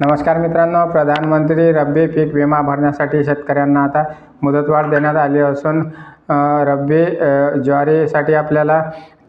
नमस्कार मित्रांनो प्रधानमंत्री रब्बी पीक विमा भरण्यासाठी शेतकऱ्यांना आता मुदतवाढ देण्यात आली असून रब्बी ज्वारीसाठी आपल्याला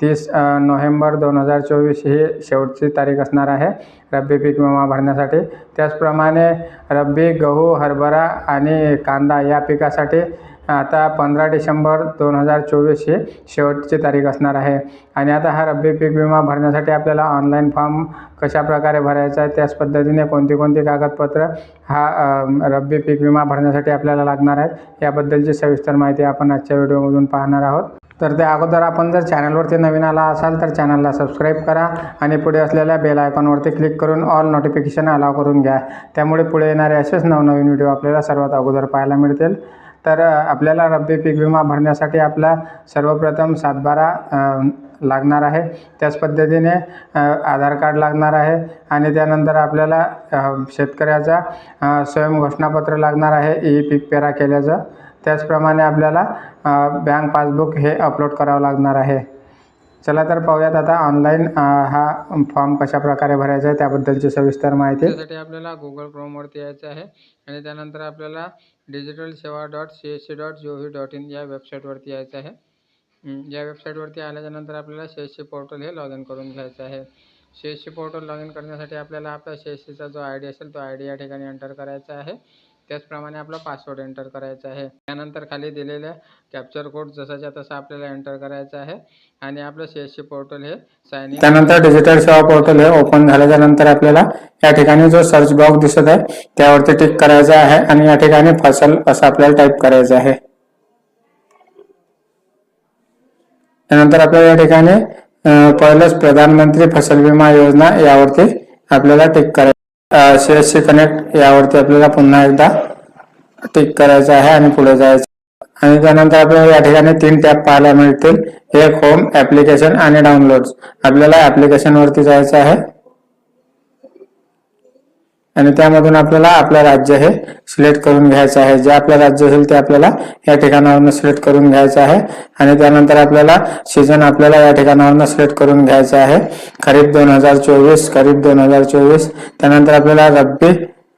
तीस नोव्हेंबर दोन हजार चोवीस ही शेवटची तारीख असणार आहे रब्बी पीक विमा भरण्यासाठी. त्याचप्रमाणे रब्बी गहू हरभरा आणि कांदा या पिकासाठी आता पंधरा डिसेंबर दोन हजार चोवीस ही शेवटची तारीख असणार आहे. आणि आता हा रब्बी पीक विमा भरण्यासाठी आपल्याला ऑनलाईन फॉर्म कशा प्रकारे भरायचा आहे त्याच पद्धतीने कोणती कोणती कागदपत्र हा रब्बी पीक विमा भरण्यासाठी आपल्याला लागणार आहेत याबद्दलची सविस्तर माहिती आपण आजच्या व्हिडिओमधून पाहणार आहोत. तर त्या अगोदर आपण जर चॅनलवरती नवीन आला असाल तर चॅनलला सबस्क्राईब करा आणि पुढे असलेल्या बेल आयकॉनवरती क्लिक करून ऑल नोटिफिकेशन अलाव करून घ्या. त्यामुळे पुढे येणारे असेच नवनवीन व्हिडिओ आपल्याला सर्वात अगोदर पाहायला मिळतील. तर आपल्याला रब्बी पीक विमा भरण्यासाठी आपला सर्वप्रथम सातबारा लागणार आहे. त्याच पद्धतीने आधार कार्ड लागणार आहे आणि त्यानंतर आपल्याला शेतकऱ्याचा स्वयं घोषणापत्र लागणार आहे ई पीक पेरा केल्याचं. त्याचप्रमाणे आपल्याला बँक पासबुक हे अपलोड करावं लागणार आहे. चला तर पाहूयात आता ऑनलाईन हा फॉर्म कशा प्रकारे भरायचा आहे त्याबद्दलची सविस्तर माहिती. त्यासाठी आपल्याला गुगल क्रोमवरती यायचं आहे आणि त्यानंतर आपल्याला digital Seva dot C S C dot G O V dot in या वेबसाईटवरती यायचं आहे. या वेबसाईटवरती आल्याच्यानंतर आपल्याला सी एस सी पोर्टल हे लॉग इन करून घ्यायचं आहे. C S C portal log in करण्यासाठी आपल्याला आपला सी एस सीचा जो आय डी असेल तो आय डी या ठिकाणी एंटर करायचा आहे. त्याचप्रमाणे आपला पासवर्ड एंटर करायचा आहे. त्यानंतर खाली दिलेल्या कॅप्चर कोड जसाच्या तसा आपल्याला एंटर करायचा आहे. आणि आपलं सी एस सी पोर्टल हे साइन इन त्यानंतर डिजिटल सेवा पोर्टल हे ओपन झाल्याच्यानंतर आपल्याला या ठिकाणी जो सर्च बॉक्स दिसत आहे त्यावरती टिक करायचा आहे आणि या ठिकाणी फसल असं आपल्याला टाईप करायचं आहे. त्यानंतर आपल्याला या ठिकाणी पहिलंच प्रधानमंत्री फसल विमा योजना यावरती आपल्याला टिक करायचं सी एस सी कनेक्ट यावरती आपल्याला पुन्हा एकदा टिक करायचं आहे आणि पुढे जायचं आणि त्यानंतर आपल्याला या ठिकाणी तीन टॅब पाहायला मिळतील. एक होम ऍप्लिकेशन आणि डाउनलोड्स आपल्याला ऍप्लिकेशन वरती जायचं आहे. आणि त्यामधून आपल्याला आपलं राज्य हे सिलेक्ट करून घ्यायचं आहे. जे आपलं राज्य असेल ते आपल्याला या ठिकाणावरनं सिलेक्ट करून घ्यायचं आहे. आणि त्यानंतर आपल्याला सीझन आपल्याला या ठिकाणावरनं सिलेक्ट करून घ्यायचं आहे. खरीप दोन हजार चोवीस खरीप दोन हजार चोवीस. त्यानंतर आपल्याला रब्बी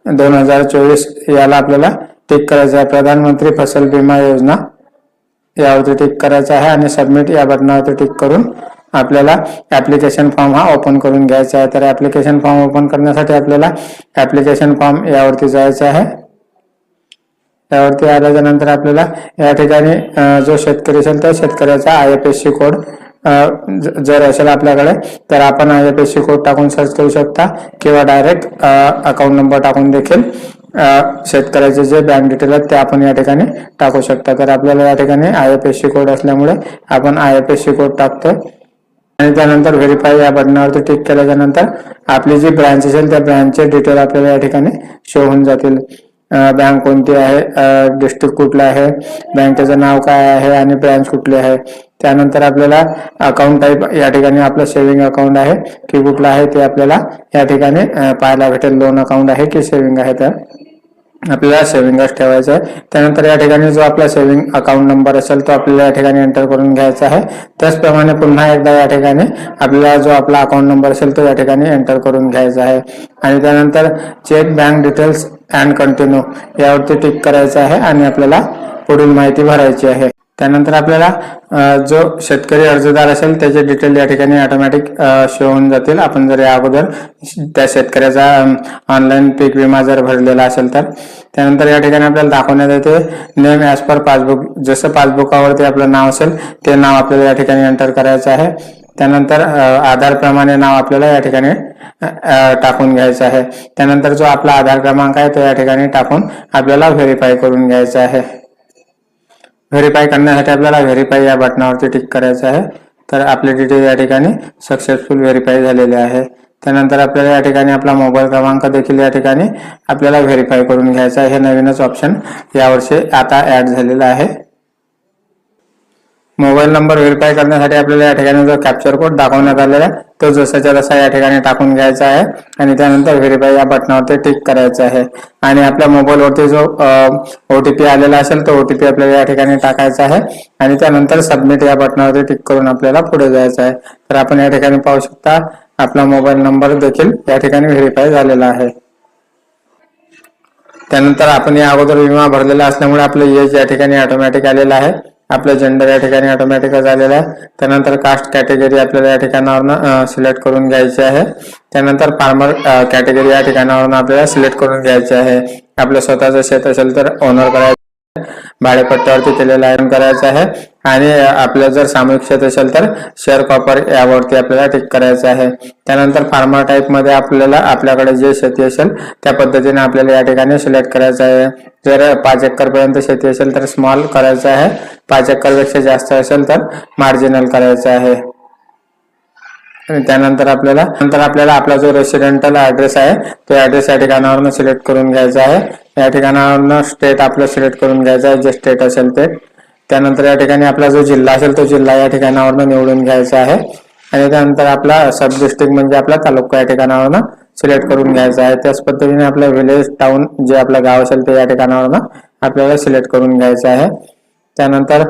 दोन हजार चोवीस याला आपल्याला टिक करायचं आहे. प्रधानमंत्री फसल विमा योजना यावरती टिक करायचं आहे आणि सबमिट या बटनावरती टिक करून आपल्याला ऍप्लिकेशन फॉर्म हा ओपन करून घ्यायचा आहे. तर ऍप्लिकेशन फॉर्म ओपन करण्यासाठी आपल्याला ऍप्लिकेशन फॉर्म यावरती जायचं आहे. त्यावरती आल्याच्यानंतर आपल्याला या ठिकाणी जो शेतकरी असेल त्या शेतकऱ्याचा I F S C code जर असेल आपल्याकडे तर आपण I F S C code टाकून सर्च करू शकता किंवा डायरेक्ट अकाउंट नंबर टाकून देखील शेतकऱ्याचे जे बँक डिटेल आहेत ते आपण या ठिकाणी टाकू शकता. तर आपल्याला या ठिकाणी I F S C code असल्यामुळे आपण I F S C code टाकतोय. आणि त्यानंतर व्हेरीफाय या बटनावरती टिक केल्याच्यानंतर आपली जी ब्रँच असेल त्या ब्रँचचे डिटेल आपल्याला या ठिकाणी शो होऊन जातील. बँक कोणती आहे? डिस्ट्रिक्ट कुठलं आहे? बँकेचं नाव काय आहे? आणि ब्रँच कुठली आहे? त्यानंतर आपल्याला अकाउंट टाईप या ठिकाणी आपलं सेव्हिंग अकाउंट आहे. की कुठलं आहे ते आपल्याला या ठिकाणी पाहायला भेटेल. लोन अकाउंट आहे की सेव्हिंग आहे तर. आपल्याला सेव्हिंगच ठेवायचं आहे. त्यानंतर या ठिकाणी जो आपला सेव्हिंग अकाउंट नंबर असेल तो आपल्याला या ठिकाणी एंटर करून घ्यायचा आहे. त्याचप्रमाणे पुन्हा एकदा या ठिकाणी आपल्याला जो आपला अकाउंट नंबर असेल तो या ठिकाणी एंटर करून घ्यायचा आहे. आणि त्यानंतर check bank details and continue यावरती टिक करायचं आहे आणि आपल्याला पुढील माहिती भरायची आहे. त्यानंतर आपल्याला जो शेतकरी अर्जदार असेल त्याचे डिटेल या ठिकाणी ऑटोमॅटिक शो होऊन जातील. आपण जर या अगोदर त्या शेतकऱ्याचा ऑनलाईन पीक विमा जर भरलेला असेल तर. त्यानंतर या ठिकाणी आपल्याला दाखवण्यात येते नेम ॲज पर पासबुक जसं पासबुकावरती आपलं नाव असेल ते नाव आपल्याला या ठिकाणी एंटर करायचं आहे. त्यानंतर आधारप्रमाणे नाव आपल्याला या ठिकाणी टाकून घ्यायचं आहे. त्यानंतर जो आपला आधार क्रमांक आहे तो या ठिकाणी टाकून आपल्याला व्हेरीफाय करून घ्यायचा आहे. व्हेरीफाय करण्यासाठी आपल्याला व्हेरीफाय या बटनावरती टिक करायचं आहे. तर आपले डिटेल या ठिकाणी सक्सेसफुल व्हेरीफाय झालेले आहे. त्यानंतर आपल्याला या ठिकाणी आपला मोबाईल क्रमांक देखील या ठिकाणी आपल्याला व्हेरीफाय करून घ्यायचा आहे. हे नवीनच ऑप्शन यावर्षी आता ऍड झालेलं आहे. मोबाईल नंबर व्हेरीफाय करण्यासाठी आपल्याला या ठिकाणी जो कॅप्चर कोड दाखवण्यात आलेला आहे तो जसाच्या तसा या ठिकाणी टाकून घ्यायचा आहे. आणि त्यानंतर व्हेरीफाय या बटनावरती टिक करायचं आहे. आणि आपल्या मोबाईलवरती जो ओटीपी आलेला असेल तो ओटीपी आपल्याला या ठिकाणी टाकायचा आहे. आणि त्यानंतर सबमिट या बटनावरती टिक करून आपल्याला पुढे जायचं आहे. तर आपण या ठिकाणी पाहू शकता आपला मोबाईल नंबर देखील या ठिकाणी व्हेरीफाय झालेला आहे. त्यानंतर आपण या अगोदर विमा भरलेला असल्यामुळे आपलं एज या ठिकाणी ऑटोमॅटिक आलेलं आहे. आपलं जेंडर या ठिकाणी ऑटोमॅटिकच आलेलं आहे. त्यानंतर कास्ट कॅटेगरी आपल्याला या ठिकाणावरनं सिलेक्ट करून घ्यायची आहे. त्यानंतर फार्मर कॅटेगरी या ठिकाणावरून आपल्याला सिलेक्ट करून घ्यायची आहे. आपलं स्वतःचं शेत असेल तर ओनर करायचं भाडेपट्ट्यावरती केलेलं आयरन करायचं आहे. आणि आपलं जर सामूहिक क्षेत्र असेल तर शेअर कॉपर यावरती आपल्याला टिक करायचं आहे. त्यानंतर फार्मर टाईपमध्ये आपल्याला आपल्याकडे जे शेती असेल त्या पद्धतीने आपल्याला या ठिकाणी सिलेक्ट करायचं आहे. जर पाच एकर पर्यंत शेती असेल तर स्मॉल करायचं आहे. पाच एकरपेक्षा जास्त असेल तर मार्जिनल करायचं आहे. आणि त्यानंतर आपल्याला नंतर आपल्याला आपला जो रेसिडेंटल ऍड्रेस आहे तो ऍड्रेस या ठिकाणावरनं सिलेक्ट करून घ्यायचा आहे. या ठिकाणावरनं स्टेट आपलं सिलेक्ट करून घ्यायचं आहे. जे स्टेट असेल ते. त्यानंतर या ठिकाणी आपला जो जिल्हा असेल तो जिल्हा या ठिकाणावरनं निवडून घ्यायचा आहे. आणि त्यानंतर आपला सब डिस्ट्रिक्ट म्हणजे आपला तालुका या ठिकाणावरनं सिलेक्ट करून घ्यायचा आहे. त्याच पद्धतीने आपलं विलेज टाउन जे आपलं गाव असेल ते या ठिकाणावरनं आपल्याला सिलेक्ट करून घ्यायचा आहे. त्यानंतर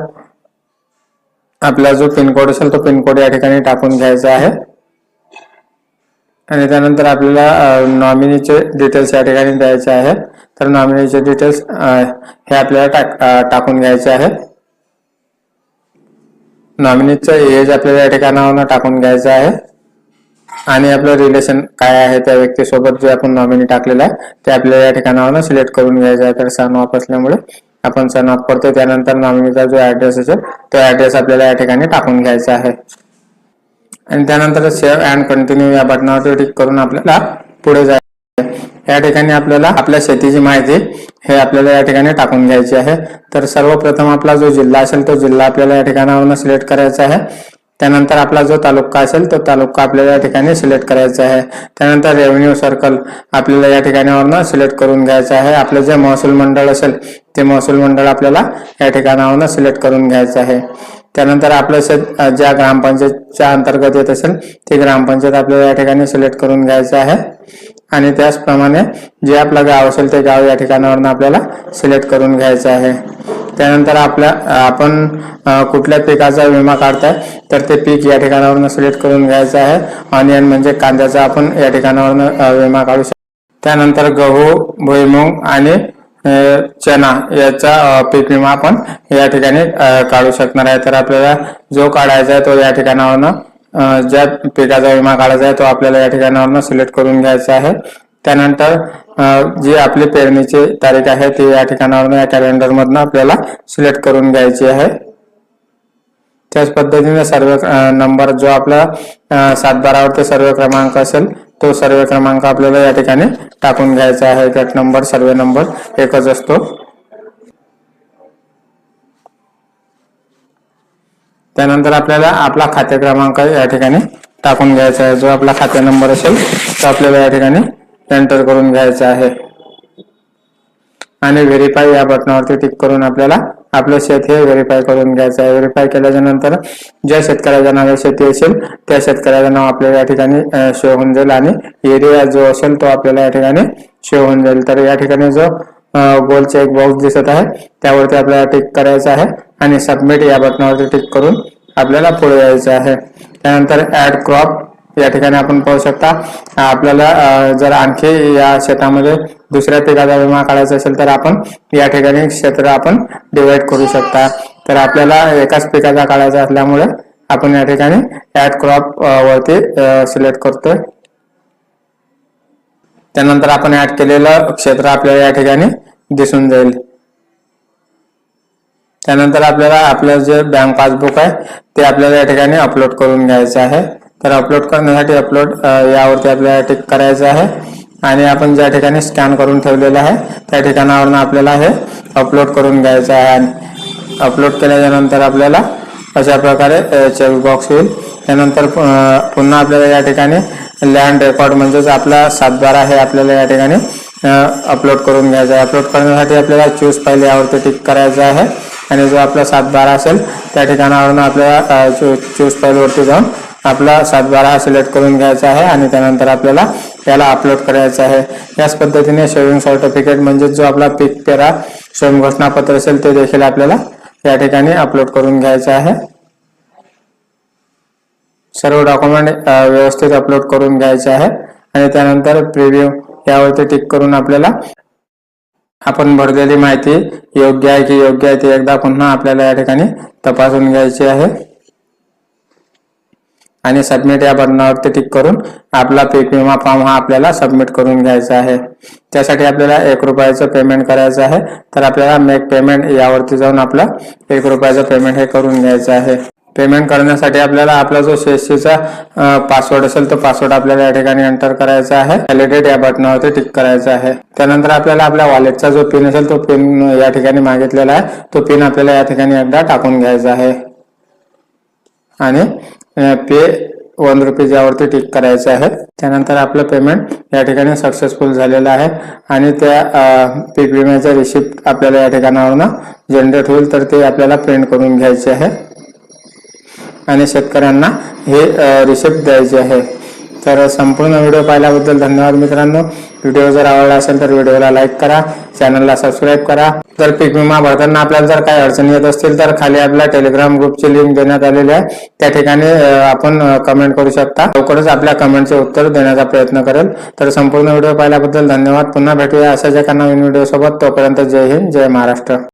आपला जो पिनकोड असेल तो पिनकोड या ठिकाणी टाकून घ्यायचा आहे. आणि त्यानंतर आपल्याला नॉमिनीचे डिटेल्स या ठिकाणी द्यायचे आहे. तर नॉमिनीचे डिटेल्स हे आपल्याला टाक टाकून घ्यायचे आहे. नॉमिनीचं एज आपल्याला या ठिकाणावरनं टाकून घ्यायचं आहे. आणि आपलं रिलेशन काय आहे त्या व्यक्तीसोबत जे आपण नॉमिनी टाकलेलं आहे ते आपल्याला या ठिकाणावरनं सिलेक्ट करून घ्यायचं आहे. तर सन ऑफ असल्यामुळे आपण सन ऑफ करतो त्यानंतर नॉमिनीचा जो ऍड्रेस असेल तो ऍड्रेस आपल्याला या ठिकाणी टाकून घ्यायचा आहे. आणि त्यानंतर सेव्ह अँड कंटिन्यू या बटनावरती क्लिक करून आपल्याला पुढे जायचं या ठिकाणी आपल्याला आपल्या शेतीची माहिती हे आपल्याला या ठिकाणी टाकून घ्यायची आहे. तर सर्वप्रथम आपला जो जिल्हा असेल तो जिल्हा आपल्याला या ठिकाणावरून सिलेक्ट करायचा आहे. त्यानंतर आपला जो तालुका असेल तो तालुका आपल्याला या ठिकाणी सिलेक्ट करायचा आहे. त्यानंतर रेव्हेन्यू सर्कल आपल्याला या ठिकाणावरनं सिलेक्ट करून घ्यायचं आहे. आपलं जे महसूल मंडळ असेल ते महसूल मंडळ आपल्याला या ठिकाणावरनं सिलेक्ट करून घ्यायचं आहे. त्यानंतर आपलं शेत ज्या ग्रामपंचायतच्या अंतर्गत येत असेल ते ग्रामपंचायत आपल्याला या ठिकाणी सिलेक्ट करून घ्यायचं आहे. आणि त्याचप्रमाणे जे आपलं गाव असेल ते गाव या ठिकाणावरनं आपल्याला सिलेक्ट करून घ्यायचं आहे. त्यानंतर आपल्या आपण कुठल्या पिकाचा विमा काढताय तर ते पीक या ठिकाणावरून सिलेक्ट करून घ्यायचं आहे. ऑनियन म्हणजे कांद्याचा आपण या ठिकाणावरनं विमा काढू शकतो. त्यानंतर गहू भुईमुग आणि चना याचा पीक विमा आपण या ठिकाणी काढू शकणार आहे. तर आपल्याला जो काढायचा आहे तो या ठिकाणावरनं ज्या पिकाचा विमा काढायचा आहे तो आपल्याला या ठिकाणावरनं सिलेक्ट करून घ्यायचा आहे. त्यानंतर जी आपली पेरणीची तारीख आहे ती या ठिकाणावरनं या कॅलेंडर मधनं आपल्याला सिलेक्ट करून घ्यायची आहे. त्याच पद्धतीने सर्व नंबर जो आपला सात बारावरती सर्व क्रमांक असेल तो सर्वे क्रमांक आपल्याला या ठिकाणी टाकून घ्यायचा आहे. गट नंबर सर्वे नंबर एकच असतो. त्यानंतर आपल्याला आपला खाते क्रमांक या ठिकाणी टाकून घ्यायचा आहे. जो आपला खाते नंबर असेल तो आपल्याला या ठिकाणी एंटर करून घ्यायचा आहे. आणि व्हेरीफाय या बटनावरती टिक करून आपल्याला आपलं शेत हे व्हेरीफाय करून घ्यायचं आहे. व्हेरीफाय केल्याच्यानंतर ज्या शेतकऱ्याच्या नावे शेती असेल त्या शेतकऱ्याचं नाव आपल्याला या ठिकाणी शो होऊन जाईल. आणि एरिया जो असेल तो आपल्याला या ठिकाणी शो होऊन जाईल. तर या ठिकाणी जो गोलचा एक बॉक्स दिसत आहे त्यावरती आपल्याला टिक करायचं आहे. आणि सबमिट या बटनावरती क्लिक करून आपल्याला पुढे यायचं आहे. त्यानंतर ऍड क्रॉप या ठिकाणी आपण पाहू शकता. आपल्याला जर आणखी या शेतामध्ये दुसऱ्या पिकाचा विमा काढायचा असेल तर आपण या ठिकाणी क्षेत्र आपण डिवाइड करू शकता. तर आपल्याला एकाच पिकाचा काढायचा असल्यामुळे आपण या ठिकाणी ऍड क्रॉप वरती सिलेक्ट करतोय. त्यानंतर आपण ऍड केलेलं क्षेत्र आपल्याला या ठिकाणी दिसून जाईल. त्यानंतर आपल्याला आपलं जे बँक पासबुक आहे ते आपल्याला या ठिकाणी अपलोड करून घ्यायचं आहे. तर अपलोड करण्यासाठी अपलोड यावरती आपल्याला टिक करायचं आहे. आणि आपण ज्या ठिकाणी स्कॅन करून ठेवलेलं आहे त्या ठिकाणावरनं आपल्याला हे अपलोड करून घ्यायचं आहे. आणि अपलोड केल्याच्यानंतर आपल्याला अशा प्रकारे चेकबॉक्स येईल त्यानंतर पुन्हा आपल्याला या ठिकाणी लँड रेकॉर्ड म्हणजेच आपला सातबारा हे आपल्याला या ठिकाणी अपलोड करून घ्यायचा आहे. अपलोड करण्यासाठी आपल्याला चूज फाईल यावरती टिक करायचं आहे. आणि जो आपला सातबारा असेल त्या ठिकाणावरून आपल्याला चूज फाईलवरती जाऊन आपला सातबारा सिलेक्ट करून घ्यायचा आहे आणि त्यानंतर आपल्याला याला अपलोड करायचं आहे. याच पद्धतीने शेविंग सर्टिफिकेट म्हणजे जो आपला पीक पेरा स्वयं घोषणापत्र असेल ते देखील आपल्याला या ठिकाणी अपलोड करून घ्यायचं आहे. सर्व डॉक्युमेंट व्यवस्थित अपलोड करून घ्यायचे आहे. आणि त्यानंतर प्रिव्ह्यू यावरती टिक करून आपल्याला आपण भरलेली माहिती योग्य आहे की योग्य आहे ते एकदा पुन्हा आपल्याला या ठिकाणी तपासून घ्यायची आहे. आणि सबमिट या बटनावरती टिक करून आपला पीक विमा फॉर्म हा आपल्याला सबमिट करून घ्यायचा आहे. त्यासाठी आपल्याला एक रुपयाचं पेमेंट करायचं आहे. तर आपल्याला मेक पेमेंट यावरती जाऊन आपलं एक रुपयाचं पेमेंट हे करून घ्यायचं आहे. पेमेंट करण्यासाठी आपल्याला आपला जो सीएससीचा पासवर्ड असेल तो पासवर्ड आपल्याला या ठिकाणी एंटर करायचा आहे. व्हॅलिडेट या बटनावरती टिक करायचा आहे. त्यानंतर आपल्याला आपल्या वॉलेटचा जो पिन असेल तो पिन या ठिकाणी मागितलेला आहे. तो पिन आपल्याला या ठिकाणी एकदा टाकून घ्यायचा आहे. आणि पे वन रुपीज यावरती टिक करायचं आहे. त्यानंतर आपलं पेमेंट या ठिकाणी सक्सेसफुल झालेलं आहे. आणि त्या पीक विम्याचा रिसिप्ट आपल्याला या ठिकाणावरनं जनरेट होईल तर ते आपल्याला प्रिंट करून घ्यायचे आहे. आणि शेतकऱ्यांना हे रिसिप्ट द्यायचे आहे. तर संपूर्ण व्हिडिओ पाहिल्याबद्दल धन्यवाद मित्रांनो. व्हिडिओ जर आवडला असेल तर व्हिडिओला लाईक करा. चॅनलला सबस्क्राईब करा. तर पीक विमा भरताना आपल्याला जर काही अडचणी येत असतील तर खाली आपल्या टेलिग्राम ग्रुपची लिंक देण्यात आलेली आहे. त्या ठिकाणी आपण कमेंट करू शकता. लवकरच आपल्या कमेंटचे उत्तर देण्याचा प्रयत्न करेल. तर संपूर्ण व्हिडिओ पाहिल्याबद्दल धन्यवाद. पुन्हा भेटूया अशाच एका नवीन व्हिडिओ सोबत. तोपर्यंत जय हिंद जय महाराष्ट्र.